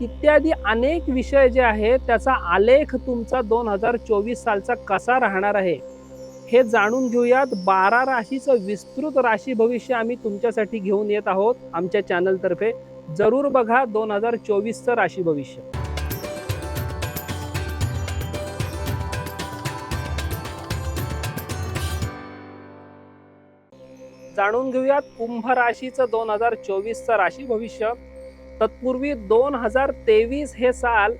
इत्यादी अनेक विषय जे आहेत त्याचा आलेख तुमचा दोन हजार चोवीस सालचा कसा राहणार आहे हे जाणून घेऊयात. बारा राशीचं विस्तृत राशी भविष्य आम्ही तुमच्यासाठी घेऊन येत आहोत आमच्या चॅनलतर्फे. जरूर बघा दोन हजार चोवीसचं राशी भविष्य. जाणून घेऊयात कुंभ राशीचं दोन हजार चोवीसचं राशी भविष्य. तत्पूर्वी दोन हजार तेवीस हे साल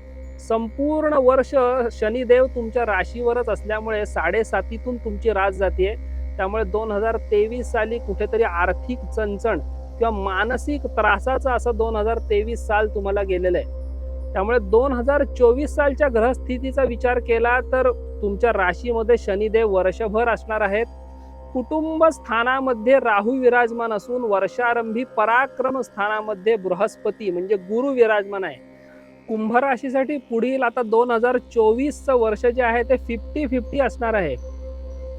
संपूर्ण वर्ष शनिदेव तुमच्या राशीवरच असल्यामुळे साडेसातीतून तुमची रास जाते त्यामुळे दोन हजार तेवीस साली कुठेतरी आर्थिक चणचण किंवा मानसिक त्रासाचं असं दोन हजार तेवीस साल तुम्हाला गेलेलं आहे. त्यामुळे दोन हजार चोवीस सालच्या ग्रहस्थितीचा विचार केला तर तुमच्या राशीमध्ये शनिदेव वर्षभर असणार आहेत. कुटुंब स्थानामध्ये राहू विराजमान असून वर्षारंभी पराक्रम स्थानामध्ये बृहस्पती म्हणजे गुरु विराजमान आहे. कुंभ राशीसाठी पुढील आता दोन हजार चोवीसचं वर्ष जे आहे ते फिफ्टी फिफ्टी असणार आहे.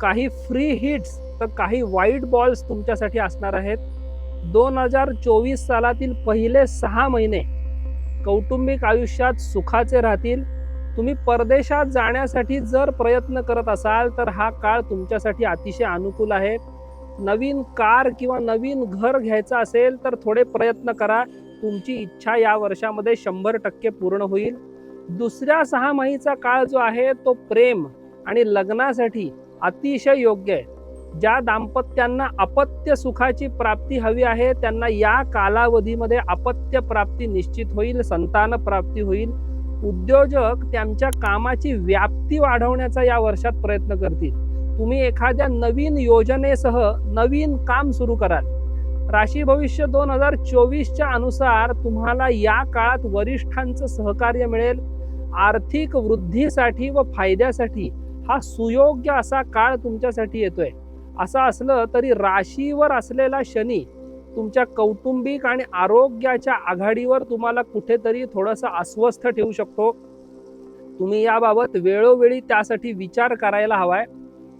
काही फ्री हिट्स तर काही वाईट बॉल्स तुमच्यासाठी असणार आहेत. दोन हजार चोवीस सालातील पहिले सहा महिने कौटुंबिक आयुष्यात सुखाचे राहतील. तुम्ही परदेशात जाण्यासाठी जर प्रयत्न करत असाल तर हा काळ तुमच्यासाठी अतिशय अनुकूल आहे. नवीन कार किंवा नवीन घर घ्यायचं असेल तर थोडे प्रयत्न करा. तुमची इच्छा या वर्षामध्ये शंभर टक्के पूर्ण होईल. दुसऱ्या सहामाहीचा काळ जो आहे तो प्रेम आणि लग्नासाठी अतिशय योग्य आहे. ज्या दाम्पत्यांना अपत्य सुखाची प्राप्ती हवी आहे त्यांना या कालावधीमध्ये अपत्य प्राप्ती निश्चित होईल संतान प्राप्ती होईल. उद्योजक त्यांच्या कामाची व्याप्ती वाढवण्याचा या वर्षात प्रयत्न करतील. तुम्ही एखाद्या नवीन योजनेसह नवीन काम सुरू कराल. राशी भविष्य दोन हजार चोवीसच्या अनुसार तुम्हाला या काळात वरिष्ठांचं सहकार्य मिळेल. आर्थिक वृद्धीसाठी व फायद्यासाठी हा सुयोग्य असा काळ तुमच्यासाठी येतोय. असं असलं तरी राशीवर असलेला शनी तुमच्या कौटुंबिक आणि आरोग्याच्या आघाडीवर तुम्हाला कुठेतरी थोडंसं अस्वस्थ ठेवू शकतो. तुम्ही याबाबत वेळोवेळी त्यासाठी विचार करायला हवाय.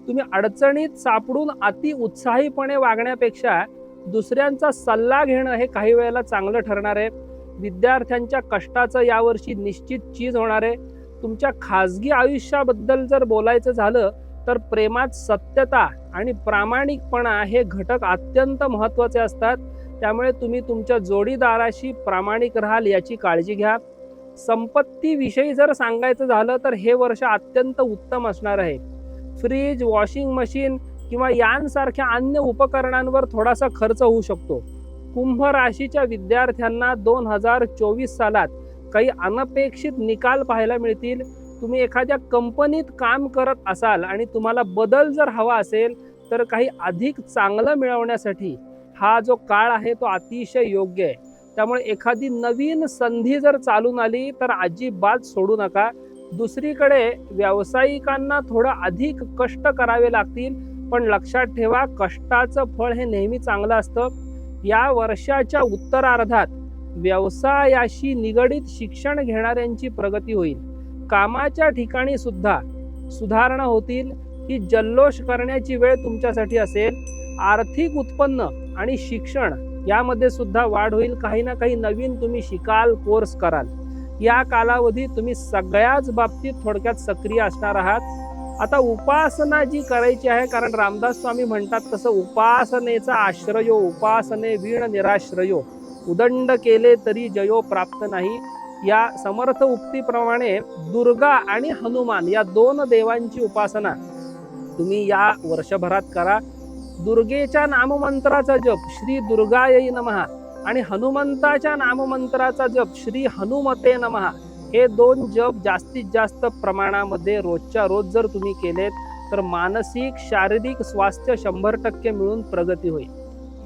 तुम्ही अडचणीत सापडून अति उत्साहीपणे वागण्यापेक्षा दुसऱ्यांचा सल्ला घेणं हे काही वेळेला चांगलं ठरणार आहे. विद्यार्थ्यांच्या कष्टाचं यावर्षी निश्चित चीज होणार आहे. तुमच्या खाजगी आयुष्याबद्दल जर बोलायचं झालं तर प्रेमात सत्यता आणि प्रामाणिकपणा हे घटक अत्यंत महत्त्वाचे असतात. त्यामुळे तुम्ही तुमच्या जोडीदाराशी प्रामाणिक राहाल याची काळजी घ्या. संपत्तीविषयी जर सांगायचं झालं तर हे वर्ष अत्यंत उत्तम असणार आहे. फ्रीज वॉशिंग मशीन किंवा यांसारख्या अन्य उपकरणांवर थोडासा खर्च होऊ शकतो. कुंभ राशीच्या विद्यार्थ्यांना दोन हजार चोवीस सालात काही अनपेक्षित निकाल पाहायला मिळतील. तुम्ही एखाद्या कंपनीत काम करत असाल आणि तुम्हाला बदल जर हवा असेल तर काही अधिक चांगलं मिळवण्यासाठी हा जो काळ आहे तो अतिशय योग्य आहे. त्यामुळे एखादी नवीन संधी जर चालून आली तर अजिबात सोडू नका. दुसरीकडे व्यावसायिकांना थोडं अधिक कष्ट करावे लागतील पण लक्षात ठेवा कष्टाचं फळ हे नेहमी चांगलं असतं. या वर्षाच्या उत्तरार्धात व्यवसायाशी निगडीत शिक्षण घेणाऱ्यांची प्रगती होईल. कामाच्या ठिकाणी सुद्धा सुधारणा होतील ही जल्लोष करण्याची वेळ तुमच्यासाठी असेल. आर्थिक उत्पन्न आणि शिक्षण यामध्ये सुद्धा वाढ होईल. काही ना काही नवीन तुम्ही शिकाल कोर्स कराल. या कालावधीत तुम्ही सगळ्याच बाबतीत थोडक्यात सक्रिय असणार आहात. आता उपासना जी करायची आहे कारण रामदास स्वामी म्हणतात तसं उपासनेचा आश्रयो उपासने वीण निराश्रयो. उदंड केले तरी जयो प्राप्त नाही. या समर्थ उक्तीप्रमाणे दुर्गा आणि हनुमान या दोन देवांची उपासना. तुम्ही या वर्षभरात करा. दुर्गेच्या नाममंत्राचा जप श्री दुर्गायई नमहा आणि हनुमंताच्या नाममंत्राचा जप श्री हनुमते नमहा. हे दोन जप जास्तीत जास्त प्रमाणामध्ये रोजच्या रोज जर तुम्ही केलेत तर मानसिक शारीरिक स्वास्थ्य शंभर टक्के मिळून प्रगती होईल.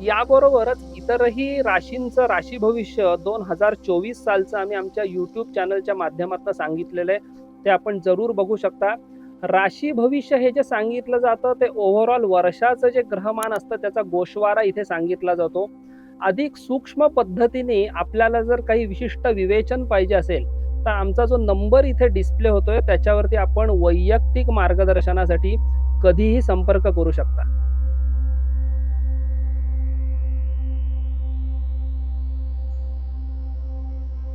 याबरोबरच इतरही राशींचं राशी भविष्य दोन हजार चोवीस सालचं आम्ही आमच्या यूट्यूब चॅनलच्या माध्यमातून सांगितलेलं आहे. ते आपण जरूर बघू शकता. राशी भविष्य हे जे सांगितलं जातं ते ओव्हरऑल वर्षाचं जे ग्रहमान असतं त्याचा गोषवारा इथे सांगितला जातो. अधिक सूक्ष्म पद्धतीने आपल्याला जर काही विशिष्ट विवेचन पाहिजे असेल तर आमचा जो नंबर इथे डिस्प्ले होतोय त्याच्यावरती आपण वैयक्तिक मार्गदर्शनासाठी कधीही संपर्क करू शकता.